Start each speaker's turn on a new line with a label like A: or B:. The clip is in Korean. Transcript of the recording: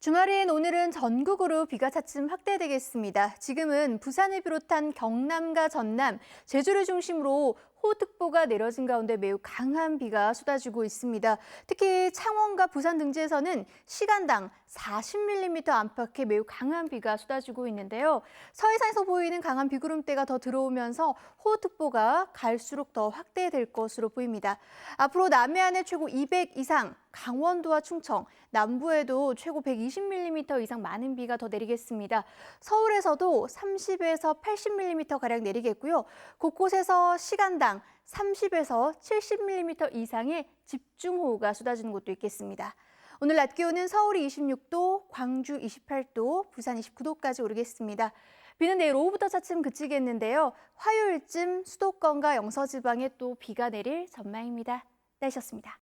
A: 주말인 오늘은 전국으로 비가 차츰 확대되겠습니다. 지금은 부산을 비롯한 경남과 전남, 제주를 중심으로 호우특보가 내려진 가운데 매우 강한 비가 쏟아지고 있습니다. 특히 창원과 부산 등지에서는 시간당 40mm 안팎의 매우 강한 비가 쏟아지고 있는데요. 서해상에서 보이는 강한 비구름대가 더 들어오면서 호우특보가 갈수록 더 확대될 것으로 보입니다. 앞으로 남해안에 최고 200 이상, 강원도와 충청, 남부에도 최고 120mm 이상 많은 비가 더 내리겠습니다. 서울에서도 30에서 80mm 가량 내리겠고요. 곳곳에서 시간당 30에서 70mm 이상의 집중호우가 쏟아지는 곳도 있겠습니다. 오늘 낮 기온은 서울이 26도, 광주 28도, 부산 29도까지 오르겠습니다. 비는 내일 오후부터 차츰 그치겠는데요. 화요일쯤 수도권과 영서지방에 또 비가 내릴 전망입니다. 날씨였습니다.